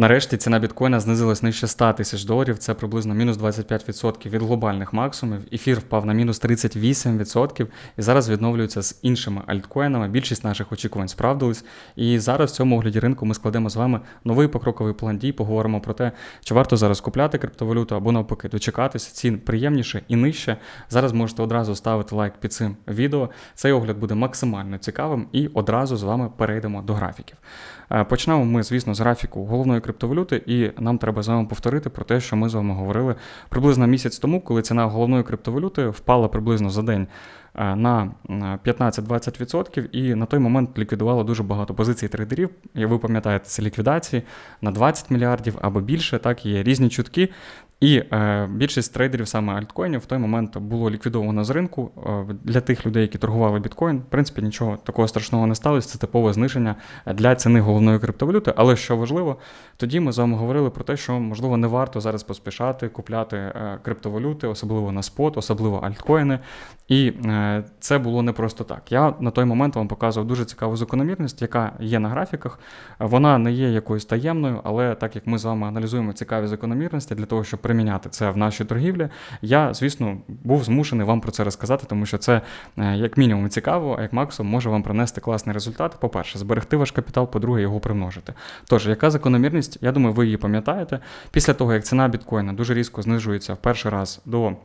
Нарешті ціна біткоїна знизилась нижче 100 тисяч доларів. Це приблизно мінус 25% від глобальних максимумів. Ефір впав на мінус 38% і зараз відновлюється з іншими альткоїнами. Більшість наших очікувань справдились. І зараз в цьому огляді ринку ми складемо з вами новий покроковий план дій. Поговоримо про те, чи варто зараз купляти криптовалюту або навпаки дочекатися. Цін приємніше і нижче. Зараз можете одразу ставити лайк під цим відео. Цей огляд буде максимально цікавим і одразу з вами перейдемо до графіків. Е, почнемо ми, звісно, з графіку головної криптовалюти, і нам треба з вами повторити про те, що ми з вами говорили приблизно місяць тому, коли ціна головної криптовалюти впала приблизно за день. Е, на 15-20% і на той момент ліквідувало дуже багато позицій трейдерів. Як ви пам'ятаєте, це ліквідації на 20 мільярдів або більше. Так є різні чутки. І е, більшість трейдерів, саме альткоїнів, в той момент було ліквідовано з ринку. Е, для тих людей, які торгували біткоін, в принципі, нічого такого страшного не сталося. Це типове зниження для ціни головної криптовалюти. Але що важливо, тоді ми з вами говорили про те, що можливо не варто зараз поспішати купляти е, криптовалюти, особливо на спот, особливо альткоїни. І е, це було не просто так. Я на той момент вам показував дуже цікаву закономірність, яка є на графіках. Вона не є якоюсь таємною, але так як ми з вами аналізуємо цікаві закономірності для того, щоб приміняти це в нашій торгівлі, я, звісно, був змушений вам про це розказати, тому що це е, як мінімум цікаво, а як максимум може вам принести класний результат. По-перше, зберегти ваш капітал, по-друге, його примножити. Тож, яка закономірність? Я думаю, ви її пам'ятаєте. Після того, як ціна біткоїна дуже різко знижується в перший раз до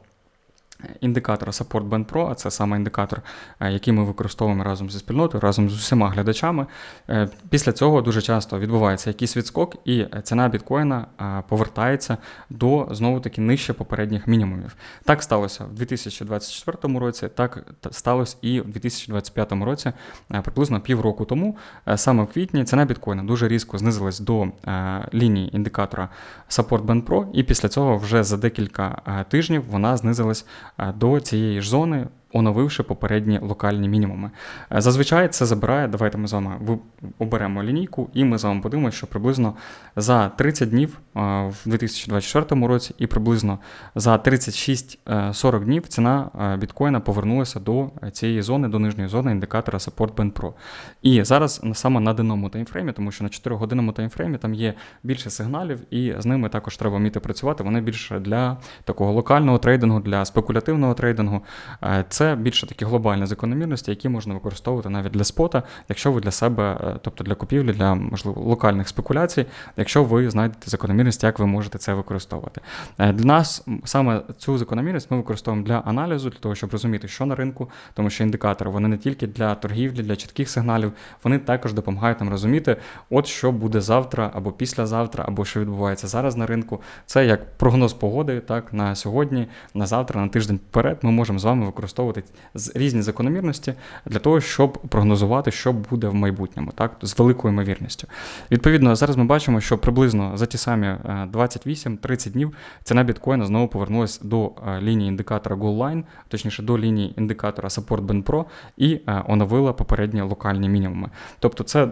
індикатора Support Band Pro, а це саме індикатор, е, який ми використовуємо разом зі спільнотою, разом з усіма глядачами. Е, після цього дуже часто відбувається якийсь відскок, і ціна біткоїна е, повертається до знову таки нижче попередніх мінімумів. Так сталося в 2024 році, так сталося і в 2025 році, приблизно півроку тому. Саме в квітні ціна біткоїна дуже різко знизилась до лінії індикатора Support Band Pro, і після цього вже за декілька тижнів вона знизилась до цієї ж зони оновивши попередні локальні мінімуми. Е, зазвичай це забирає, давайте ми з вами оберемо лінійку, і ми з вами подивимося, що приблизно за 30 днів е, в 2024 році і приблизно за 36-40 е, днів ціна біткоїна повернулася до цієї зони, до нижньої зони індикатора Support Band Pro. І зараз саме на денному таймфреймі, тому що на 4-годинному таймфреймі там є більше сигналів, і з ними також треба вміти працювати. Вони більше для такого локального трейдингу, для спекулятивного трейдингу. Це це більше такі глобальні закономірності, які можна використовувати навіть для спота, якщо ви для себе, е, тобто для купівлі, для можливо локальних спекуляцій, якщо ви знайдете закономірність, як ви можете це використовувати. Е, для нас саме цю закономірність ми використовуємо для аналізу, для того, щоб розуміти, що на ринку, тому що індикатори вони не тільки для торгівлі, для чітких сигналів, вони також допомагають нам розуміти, от що буде завтра або післязавтра, або що відбувається зараз на ринку. Це як прогноз погоди, так на сьогодні, на завтра, на тиждень вперед. Ми можемо з вами використовувати використовувати різні закономірності для того, щоб прогнозувати, що буде в майбутньому, так з великою ймовірністю. Відповідно, зараз ми бачимо, що приблизно за ті самі 28-30 е, днів ціна біткоїна знову повернулася до е, лінії індикатора Goal Line, точніше до лінії індикатора Support Band Pro і е, оновила попередні локальні мінімуми. Тобто це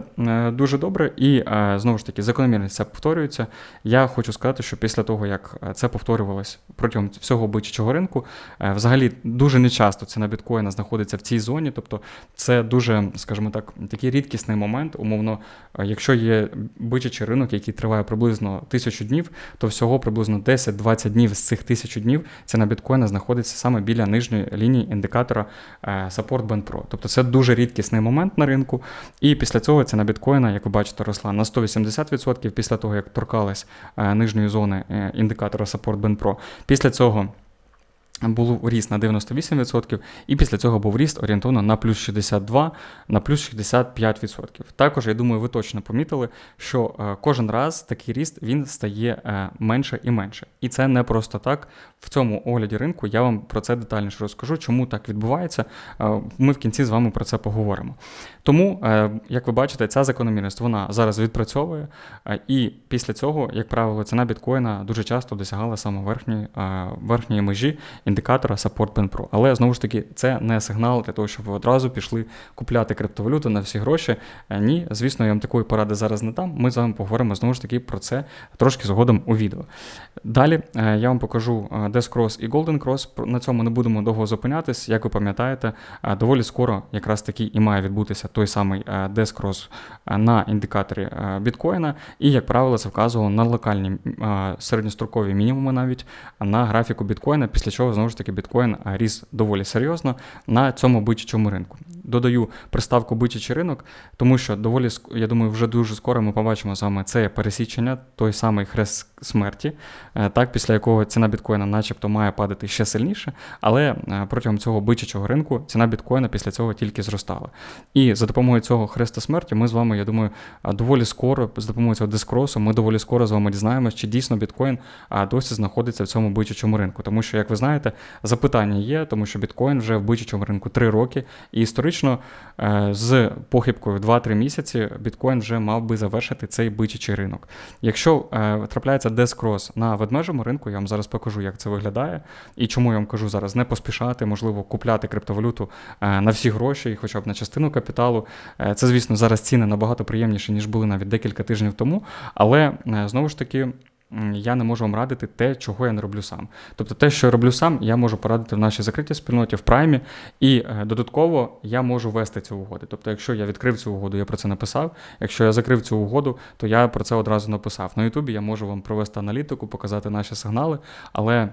дуже добре і знову ж таки закономірність це повторюється. Я хочу сказати, що після того, як це повторювалось протягом всього бичачого ринку, взагалі дуже нечасто ціна біткоїна знаходиться в цій зоні. Тобто це дуже, скажімо так, такий рідкісний момент. Умовно, е, якщо є бичачий ринок, який триває приблизно тисячу днів, то всього приблизно 10-20 днів з цих тисячу днів ціна біткоїна знаходиться саме біля нижньої лінії індикатора е, Support Band Pro. Тобто це дуже рідкісний момент на ринку. І після цього ціна біткоїна, як ви бачите, росла на 180% після того, як торкалась е, нижньої зони індикатора Support Band Pro. Після цього був ріст на 98%, і після цього був ріст орієнтовно на плюс 62, на плюс 65%. Також, я думаю, ви точно помітили, що е, кожен раз такий ріст він стає е, менше і менше. І це не просто так. В цьому огляді ринку я вам про це детальніше розкажу, чому так відбувається. Е, ми в кінці з вами про це поговоримо. Тому, як ви бачите, ця закономірність вона зараз відпрацьовує, і після цього, як правило, ціна біткоїна дуже часто досягала саме верхньої верхньої межі індикатора Support Band Pro. Але знову ж таки, це не сигнал для того, щоб ви одразу пішли купляти криптовалюту на всі гроші. Е, Ні, звісно, я вам такої поради зараз не дам. Ми з вами поговоримо знову ж таки про це трошки згодом у відео. Далі е, я вам покажу е, Death Cross і Golden Cross. На цьому не будемо довго зупинятись. Як ви пам'ятаєте, е, доволі скоро якраз таки і має відбутися той самий е, Death Cross е, на індикаторі е, біткоїна. І, як правило, це вказувало на локальні е, середньострокові мінімуми навіть на графіку біткоїна, після чого знову ж таки біткоін ріс доволі серйозно на цьому бичачому ринку. Додаю приставку бичачий ринок, тому що доволі я думаю, вже дуже скоро ми побачимо з вами це пересічення, той самий хрест смерті, е, так після якого ціна біткоїна, начебто, має падати ще сильніше, але е, протягом цього бичачого ринку ціна біткоїна після цього тільки зростала. І за допомогою цього хреста смерті ми з вами, я думаю, доволі скоро, з допомогою цього дискросу, ми доволі скоро з вами дізнаємося, чи дійсно біткоін досі знаходиться в цьому бичачому ринку. Тому що, як ви знаєте, запитання є, тому що біткоін вже в бичачому ринку 3 роки, і історично е, з похибкою 2-3 місяці біткоін вже мав би завершити цей бичачий ринок. Якщо е, трапляється дескрос на ведмежому ринку, я вам зараз покажу, як це виглядає, і чому я вам кажу зараз не поспішати, можливо, купляти криптовалюту е, на всі гроші, хоча б на частину капіталу. Це, звісно, зараз ціни набагато приємніші, ніж були навіть декілька тижнів тому. Але знову ж таки. Я не можу вам радити те, чого я не роблю сам. Тобто, те, що я роблю сам, я можу порадити в нашій закритій спільноті в праймі, і е, додатково я можу вести ці угоди. Тобто, якщо я відкрив цю угоду, я про це написав. Якщо я закрив цю угоду, то я про це одразу написав. На Ютубі я можу вам провести аналітику, показати наші сигнали, але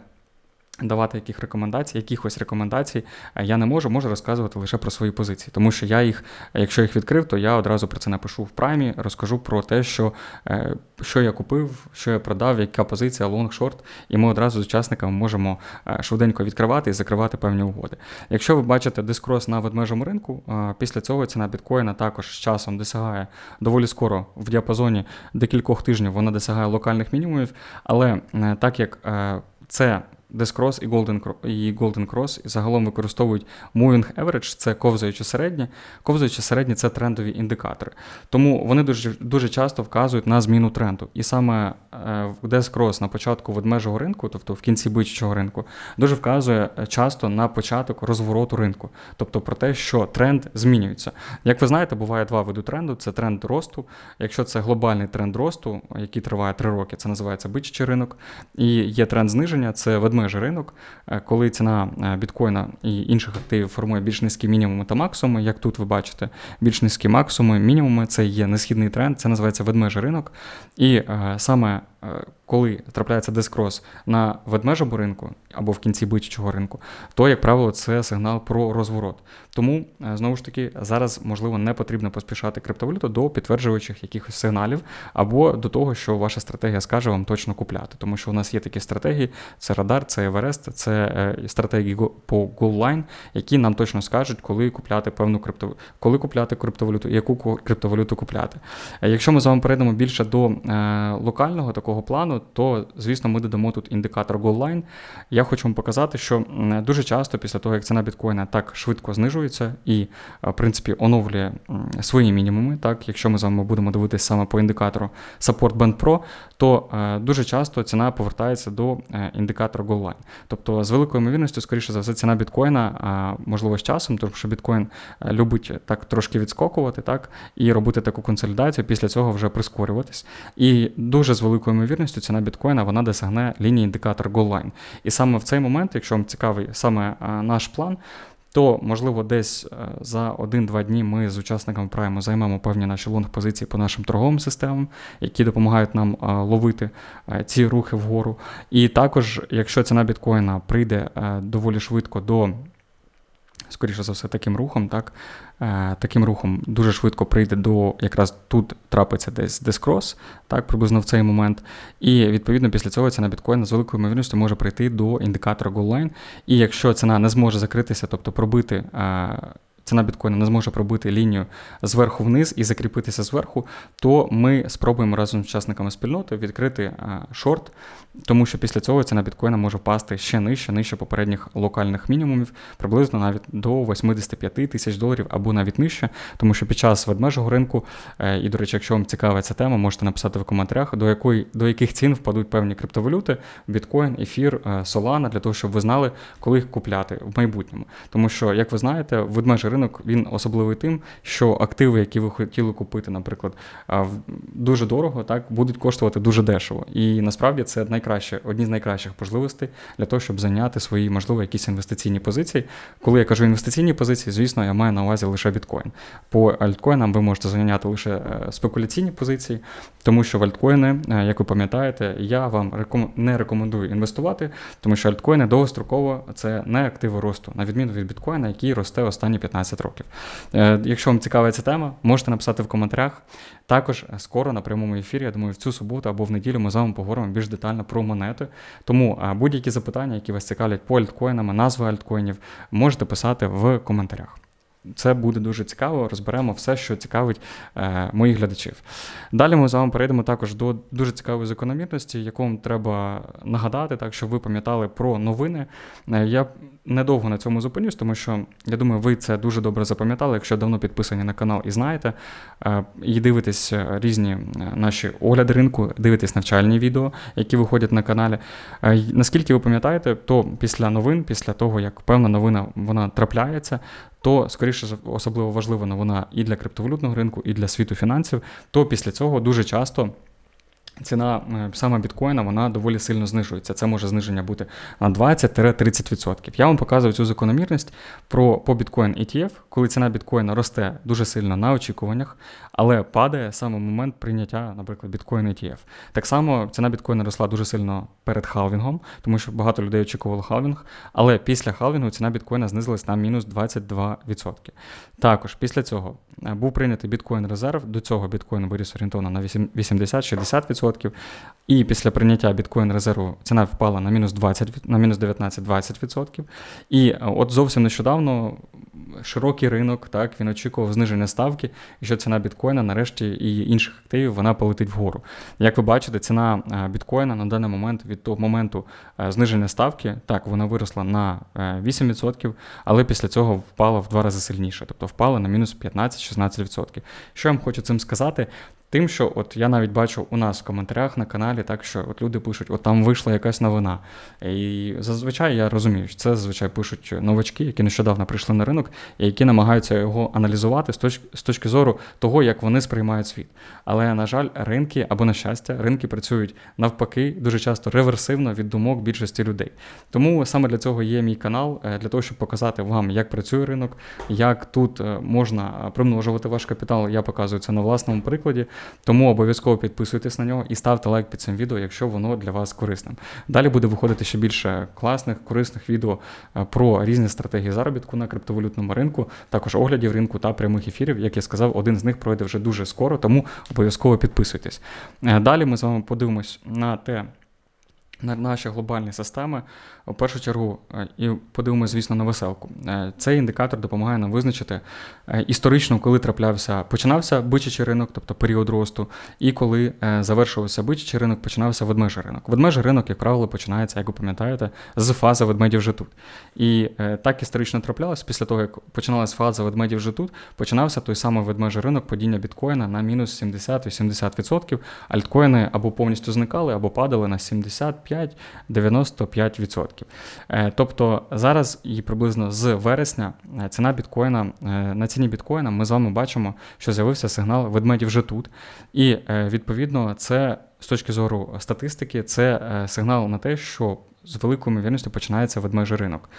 давати яких рекомендацій, якихось рекомендацій е, я не можу, можу розказувати лише про свої позиції. Тому що я їх, якщо їх відкрив, то я одразу про це напишу в праймі, розкажу про те, що, е, що я купив, що я продав, яка позиція, лонг, шорт, і ми одразу з учасниками можемо е, швиденько відкривати і закривати певні угоди. Якщо ви бачите дискрос на ведмежому ринку, після цього ціна біткоїна також з часом досягає доволі скоро в діапазоні декількох тижнів вона досягає локальних мінімумів, але так як це Дескрос і Golden, Cro- і Golden Cross і загалом використовують Moving Average, це ковзаюче середнє. Ковзаюче середнє це трендові індикатори. Тому вони дуже, дуже часто вказують на зміну тренду. І саме Дескрос на початку ведмежого ринку, тобто в кінці бичачого ринку, дуже вказує е, часто на початок розвороту ринку, тобто про те, що тренд змінюється. Як ви знаєте, буває два види тренду: це тренд росту. Якщо це глобальний тренд росту, який триває 3 роки, це називається бичачий ринок. І є тренд зниження, це ведмежий ринок, е, коли ціна е, біткоїна і інших активів формує більш низькі мінімуми та максимуми. Як тут ви бачите, більш низькі максимуми, мінімуми це є несхідний тренд, це називається ведмежий ринок. І е, саме коли трапляється дискрос на ведмежому ринку або в кінці бичачого ринку, то, як правило, це сигнал про розворот. Тому, е, знову ж таки, зараз, можливо, не потрібно поспішати криптовалюту до підтверджуючих якихось сигналів, або до того, що ваша стратегія скаже вам точно купляти. Тому що у нас є такі стратегії: це Радар, це Еверест, це е, стратегії по GoLine, які нам точно скажуть, коли купляти певну крипто, коли купляти криптовалюту яку криптовалюту купляти. Е, Якщо ми з вами перейдемо більше до е, локального такого плану, то звісно ми додамо тут індикатор GoLine. Я хочу вам показати, що дуже часто після того, як ціна біткоїна так швидко знижується і, е, в принципі, оновлює свої мінімуми, так, якщо ми з вами будемо дивитися саме по індикатору Support Band Pro, то е, дуже часто ціна повертається до е, індикатора GoLine. Тобто, з великою ймовірністю, скоріше за все, ціна біткоїна, можливо, з часом, тому що біткоін любить так трошки відскокувати, так, і робити таку консолідацію, після цього вже прискорюватись. І дуже з великою ймовірністю ціна біткоїна вона досягне лінії індикатор GoLine. І саме в цей момент, якщо вам цікавий саме наш план, то можливо десь е, за 1-2 дні ми з учасниками прайму займемо певні наші лонг-позиції по нашим торговим системам, які допомагають нам е, ловити е, ці рухи вгору. І також, якщо ціна біткоїна прийде е, доволі швидко до. Скоріше за все, таким рухом, так, е, таким рухом дуже швидко прийде до якраз тут трапиться десь дискрос, так, приблизно в цей момент. І відповідно після цього ціна біткоїна з великою ймовірністю може прийти до індикатора GoLine. І якщо ціна не зможе закритися, тобто пробити е, ціна біткоїна не зможе пробити лінію зверху вниз і закріпитися зверху, то ми спробуємо разом з учасниками спільноти відкрити е, шорт, тому що після цього ціна біткоїна може впасти ще нижче, нижче попередніх локальних мінімумів, приблизно навіть до 85 тисяч доларів або навіть нижче, тому що під час ведмежого ринку, е, і, до речі, якщо вам цікава ця тема, можете написати в коментарях, до якої до яких цін впадуть певні криптовалюти, біткоін, ефір, солана, для того, щоб ви знали, коли їх купляти в майбутньому. Тому що, як ви знаєте, ведмежий ринок він особливий тим, що активи, які ви хотіли купити, наприклад, дуже дорого, так будуть коштувати дуже дешево. І насправді це найкраще, одні з найкращих можливостей для того, щоб зайняти свої, можливо, якісь інвестиційні позиції. Коли я кажу інвестиційні позиції, звісно, я маю на увазі лише біткоін. По альткоїнам ви можете зайняти лише е, спекуляційні позиції, тому що в альткоїни, е, як ви пам'ятаєте, я вам не рекомендую інвестувати, тому що альткоїни довгостроково це не активи росту, на відміну від біткоїна, який росте останні 15 років. Е, якщо вам цікава ця тема, можете написати в коментарях. Також скоро на прямому ефірі, я думаю, в цю суботу або в неділю ми з вами поговоримо більш детально про монети. Тому будь-які запитання, які вас цікавлять по альткоїнам, назви альткоїнів, можете писати в коментарях. Це буде дуже цікаво, розберемо все, що цікавить е, моїх глядачів. Далі ми з вами перейдемо також до дуже цікавої закономірності, яку вам треба нагадати, так щоб ви пам'ятали про новини. Е, я недовго на цьому зупинюсь, тому що я думаю, ви це дуже добре запам'ятали, якщо давно підписані на канал і знаєте, е, і дивитесь е, різні е, наші огляди ринку, дивитесь навчальні відео, які виходять на каналі. Е, наскільки ви пам'ятаєте, то після новин, після того, як певна новина вона трапляється, то, скоріше, особливо важлива новина і для криптовалютного ринку, і для світу фінансів, то після цього дуже часто. Ціна е, саме біткоїна вона доволі сильно знижується. Це може зниження бути на 20-30%. Я вам показую цю закономірність про по біткоін ETF, коли ціна біткоїна росте дуже сильно на очікуваннях, але падає саме момент прийняття, наприклад, біткоін ETF. Так само ціна біткоїна росла дуже сильно перед халвінгом, тому що багато людей очікувало халвінг, але після халвінгу ціна біткоїна знизилась на мінус 22%. Також після цього е, був прийнятий біткоін резерв. До цього біткоін виріс орієнтовно на 80-60%. І після прийняття біткоін резерву ціна впала на мінус 20, на мінус 19-20%. І е, от зовсім нещодавно широкий ринок, так він очікував зниження ставки, і що ціна біткоїна нарешті і інших активів вона полетить вгору. Як ви бачите, ціна е, біткоїна на даний момент від того моменту зниження ставки, так вона виросла на 8%, але після цього впала в два рази сильніше. Тобто впали на мінус 15-16%. Що я вам хочу цим сказати? Тим, що от я навіть бачу у нас в коментарях на каналі, так що от люди пишуть, от там вийшла якась новина. І зазвичай я розумію, що це зазвичай пишуть новачки, які нещодавно прийшли на ринок, і які намагаються його аналізувати з точки з точки зору того, як вони сприймають світ. Але, на жаль, ринки або на щастя, ринки працюють навпаки, дуже часто реверсивно від думок більшості людей. Тому саме для цього є мій канал, е, для того, щоб показати вам, як працює ринок, як тут е, можна примножувати ваш капітал. Я показую це на власному прикладі. Тому обов'язково підписуйтесь на нього і ставте лайк під цим відео, якщо воно для вас корисним. Далі буде виходити ще більше класних, корисних відео е, про різні стратегії заробітку на криптовалютному ринку, також оглядів ринку та прямих ефірів. Як я сказав, один з них пройде вже дуже скоро, тому обов'язково підписуйтесь. Е, далі ми з вами подивимось на те наші глобальні системи, в першу чергу, е, і подивимося, звісно, на веселку. Е, цей індикатор допомагає нам визначити е, історично, коли траплявся, починався бичачий ринок, тобто період росту, і коли завершувався бичачий ринок, починався ведмежий ринок. Ведмежий ринок, як правило, починається, як ви пам'ятаєте, з фази ведмедів вже тут. І так історично траплялось, після того, як починалася фаза ведмедів вже тут, починався той самий ведмежий ринок падіння біткоїна на мінус 70-80%. Альткоїни або повністю зникали, або падали на 70%. 95-95%. Е, тобто зараз і приблизно з вересня е, ціна біткоїна е, на ціні біткоїна ми з вами бачимо, що з'явився сигнал ведмедів вже тут. І відповідно, це з точки зору статистики, це сигнал на те, що з великою ймовірністю починається ведмежий ринок.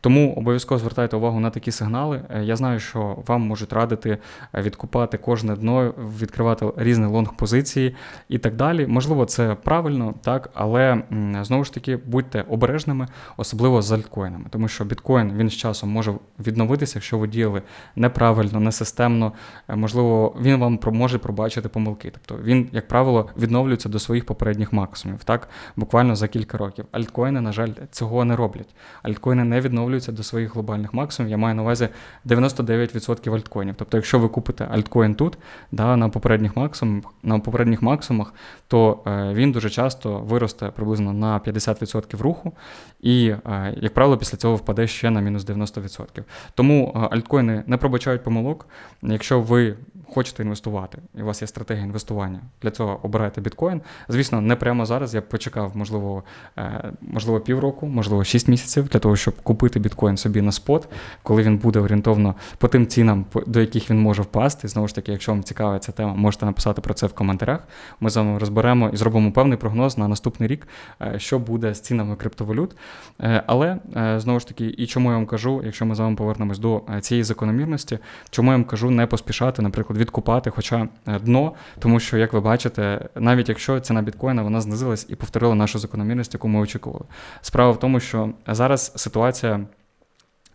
Тому обов'язково звертайте увагу на такі сигнали. Е, я знаю, що вам можуть радити е, відкупати кожне дно, відкривати різні лонг-позиції і так далі. Можливо, це правильно, так, але знову ж таки будьте обережними, особливо з альткоїнами, тому що біткоін він з часом може відновитися, якщо ви діяли неправильно, несистемно. Е, можливо, він вам може пробачити помилки. Тобто він, як правило, відновлюється до своїх попередніх максимумів, так, буквально за кілька років. Альткоїни альткоїни, на жаль, цього не роблять. Альткоїни не відновлюються до своїх глобальних максимумів. Я маю на увазі 99% альткоїнів. Тобто, якщо ви купите альткоін тут, да, на попередніх максимумах, на попередніх максимумах, то е, він дуже часто виросте приблизно на 50% руху, і, е, як правило, після цього впаде ще на мінус 90%. Тому е, альткоїни не пробачають помилок. Якщо ви хочете інвестувати, і у вас є стратегія інвестування, для цього обирайте біткоін. Звісно, не прямо зараз. Я б почекав, можливо, е, можливо, півроку, можливо, 6 місяців для того, щоб купити біткоін собі на спот, коли він буде орієнтовно по тим цінам, до яких він може впасти. Знову ж таки, якщо вам цікава ця тема, можете написати про це в коментарях. Ми з вами розберемо і зробимо певний прогноз на наступний рік, е, що буде з цінами криптовалют. Е, Але знову ж таки, і чому я вам кажу, якщо ми з вами повернемось до цієї закономірності, чому я вам кажу не поспішати, наприклад, відкупати, хоча е, дно, тому що, як ви бачите, навіть якщо ціна біткоїна вона знизилась і повторила нашу закономірність, яку ми очікували. Справа в тому, що зараз ситуація.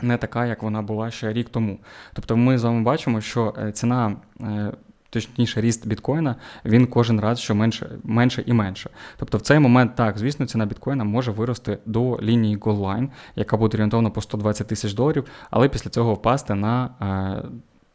Не така, як вона була ще рік тому. Тобто, ми з вами бачимо, що е, ціна, е, точніше, ріст біткоїна, він кожен раз що менше, менше і менше. Тобто, в цей момент, так, звісно, ціна біткоїна може вирости до лінії Goldline, яка буде орієнтовно по 120 тисяч доларів, але після цього впасти на.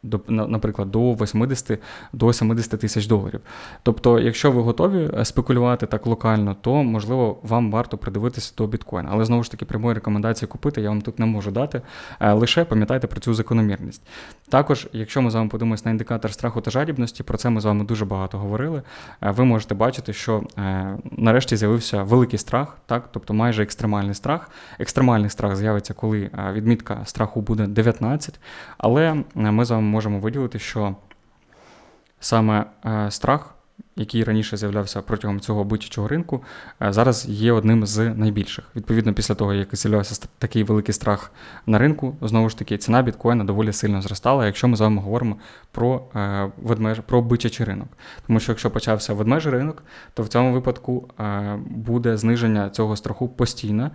До, наприклад, до 80 до 70 тисяч доларів. Тобто, якщо ви готові е, спекулювати так локально, то можливо вам варто придивитися до біткоїна. Але знову ж таки, прямої рекомендації купити я вам тут не можу дати. Е, Лише пам'ятайте про цю закономірність. Також, якщо ми з вами подивимося на індикатор страху та жадібності, про це ми з вами дуже багато говорили. е, Ви можете бачити, що нарешті з'явився великий страх, так, тобто майже екстремальний страх. Екстремальний страх з'явиться, коли відмітка страху буде 19, але ми з вами можемо виділити, що саме е, страх, який раніше з'являвся протягом цього бичачого ринку, е, зараз є одним з найбільших. Відповідно, після того, як з'являвся такий великий страх на ринку, знову ж таки, ціна біткоїна доволі сильно зростала, якщо ми з вами говоримо про е, ведмеж, про бичачий ринок. Тому що якщо почався ведмежий ринок, то в цьому випадку буде зниження цього страху постійно,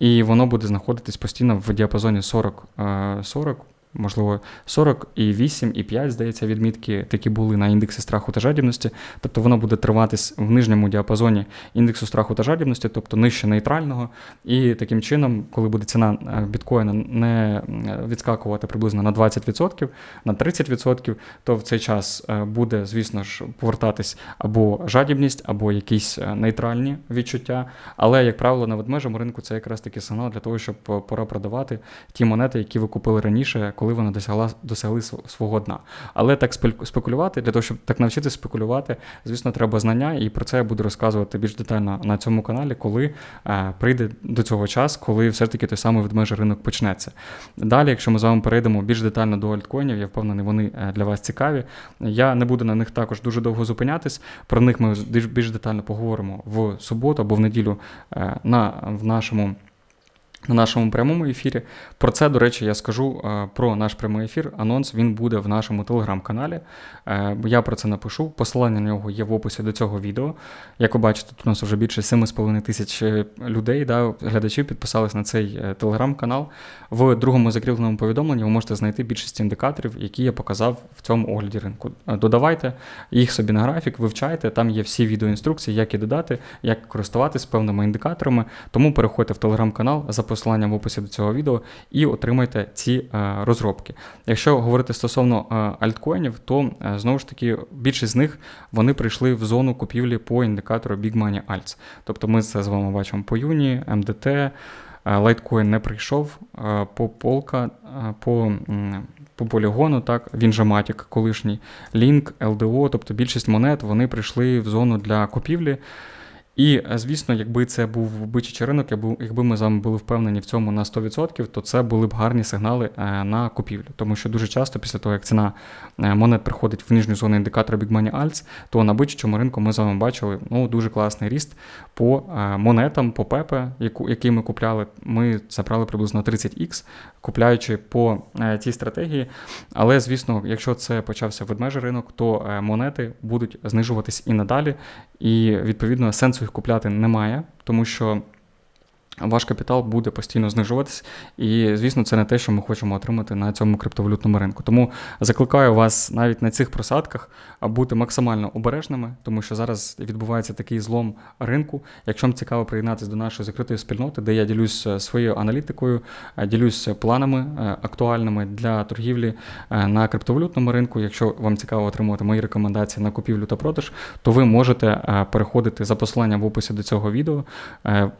і воно буде знаходитись постійно в діапазоні 40, е, 40 можливо, 40 і 8, і 5, здається, відмітки такі були на індексі страху та жадібності. Тобто воно буде триватись в нижньому діапазоні індексу страху та жадібності, тобто нижче нейтрального. І таким чином, коли буде ціна е, біткоїна не е, відскакувати приблизно на 20%, на 30%, то в цей час е, буде, звісно ж, повертатись або жадібність, або якісь нейтральні відчуття. Але, як правило, на ведмежому ринку це якраз таки сигнал для того, щоб пора продавати ті монети, які ви купили раніше, коли вони досягла, досягли свого дна. Але так спекулювати, для того, щоб так навчитися спекулювати, звісно, треба знання, і про це я буду розказувати більш детально на цьому каналі, коли е, прийде до цього час, коли все ж таки той самий ведмежий ринок почнеться. Далі, якщо ми з вами перейдемо більш детально до альткоїнів, я впевнений, вони е, для вас цікаві. Я не буду на них також дуже довго зупинятись. Про них ми більш детально поговоримо в суботу або в неділю е, на, в нашому. На нашому прямому ефірі. Про це, до речі, я скажу е, про наш прямий ефір. Анонс він буде в нашому телеграм-каналі. Е, Я про це напишу. Посилання на нього є в описі до цього відео. Як ви бачите, тут у нас вже більше 7,5 тисяч е, людей, да, глядачів підписались на цей телеграм-канал. В другому закріпленому повідомленні ви можете знайти більшість індикаторів, які я показав в цьому огляді ринку. Додавайте їх собі на графік, вивчайте. Там є всі відеоінструкції, як і додати, як користуватись певними індикаторами. Тому переходьте в телеграм-канал посиланням в описі до цього відео і отримайте ці е, розробки. Якщо говорити стосовно е, альткоїнів, то е, знову ж таки більшість з них вони прийшли в зону купівлі по індикатору Big Money Alts. Тобто ми це з вами бачимо по Юні, МДТ. Лайткоін не прийшов по полка, по, по полігону, так, він же Матік колишній, Link, LDO, тобто більшість монет вони прийшли в зону для купівлі. І, е, звісно, якби це був бичачий ринок, якби, ми з вами були впевнені в цьому на 100%, то це були б гарні сигнали е, на купівлю. Тому що дуже часто, після того, як ціна е, монет приходить в нижню зону індикатора Big Money Alts, то на бичачому ринку ми з вами бачили ну, дуже класний ріст по монетам, по ПЕПе, який ми купляли. Ми забрали приблизно 30х, купляючи по цій стратегії. Але, звісно, якщо це почався ведмежий ринок, то монети будуть знижуватись і надалі. І відповідно сенсу їх купляти немає, тому що ваш капітал буде постійно знижуватись. І, звісно, це не те, що ми хочемо отримати на цьому криптовалютному ринку. Тому закликаю вас навіть на цих просадках бути максимально обережними, тому що зараз відбувається такий злом ринку. Якщо вам цікаво приєднатися до нашої закритої спільноти, де я ділюсь е, своєю аналітикою, е, ділюсь планами е, актуальними для торгівлі на криптовалютному ринку. Якщо вам цікаво отримувати мої рекомендації на купівлю та продаж, то ви можете переходити за посиланням в описі до цього відео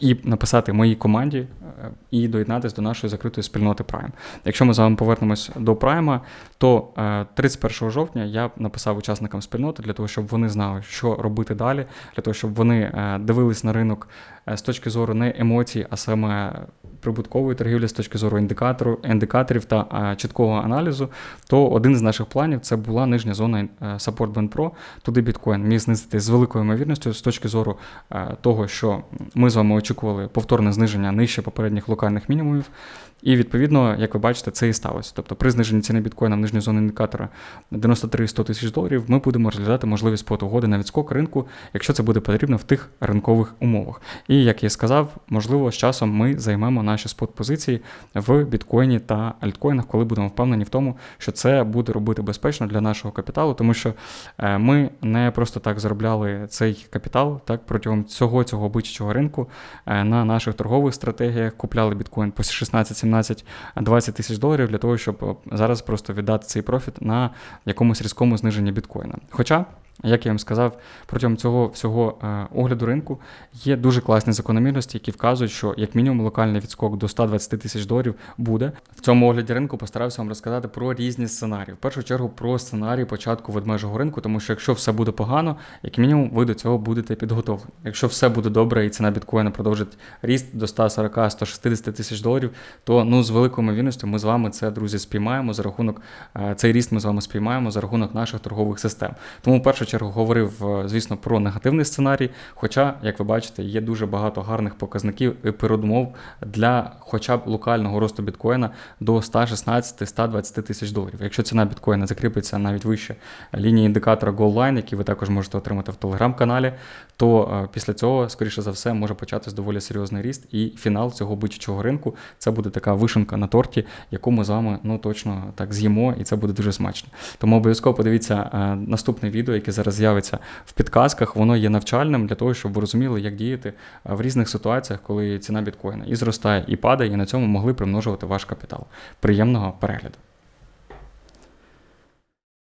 і написати моїй команді е, і доєднатися до нашої закритої спільноти Prime. Якщо ми з вами повернемось до Prime, то е, 31 жовтня я написав учасникам спільноти для того, щоб вони знали, що робити далі, для того, щоб вони е, дивились на ринок е, з точки зору не емоцій, а саме прибуткової торгівлі з точки зору індикатору, індикаторів та е, чіткого аналізу, то один з наших планів це була нижня зона е, Support Band Pro. Туди біткоін міг знизити з великою ймовірністю з точки зору е, того, що ми з вами очікували повторне зниження нижче попередніх локальних мінімумів. І відповідно, як ви бачите, це і сталося. Тобто при зниженні ціни біткоїна в нижню зону індикатора 93-100 тисяч доларів, ми будемо розглядати можливість спот угоди на відскок ринку, якщо це буде потрібно в тих ринкових умовах. І як я сказав, можливо, з часом ми займемо наші спот-позиції в біткоїні та альткоїнах, коли будемо впевнені в тому, що це буде робити безпечно для нашого капіталу, тому що е, ми не просто так заробляли цей капітал так протягом цього цього бичачого ринку е, на наших торгових стратегіях, купляли біткоін по 16 17 20 тисяч доларів для того, щоб е, зараз просто віддати цей профіт на якомусь різкому зниженні біткоїна. Хоча, як я вам сказав, протягом цього всього е, огляду ринку є дуже класні закономірності, які вказують, що як мінімум локальний відскок до 120 тисяч доларів буде. В цьому огляді ринку постарався вам розказати про різні сценарії. В першу чергу про сценарій початку ведмежого ринку, тому що якщо все буде погано, як мінімум ви до цього будете підготовлені. Якщо все буде добре і ціна біткоїна продовжить ріст до 140-160 тисяч доларів, то ну з великою ймовірністю ми з вами це, друзі, спіймаємо за рахунок е, цей ріст. Ми з вами спіймаємо за рахунок наших торгових систем. Тому в чергу говорив, е, звісно, про негативний сценарій. Хоча, як ви бачите, є дуже багато гарних показників і передумов для хоча б локального росту біткоїна до 116-120 тисяч доларів. Якщо ціна біткоїна закріпиться навіть вище лінії індикатора GoalLine, які ви також можете отримати в телеграм-каналі, то е, після цього, скоріше за все, може початись доволі серйозний ріст, і фінал цього бичачого ринку це буде така вишенка на торті, яку ми з вами ну точно так з'їмо, і це буде дуже смачно. Тому обов'язково подивіться е, наступне відео, яке зараз з'явиться в підказках. Воно є навчальним для того, щоб ви розуміли, як діяти е, в різних ситуаціях, коли ціна біткоїна і зростає, і падає, і на цьому могли примножувати ваш капітал. Приємного перегляду.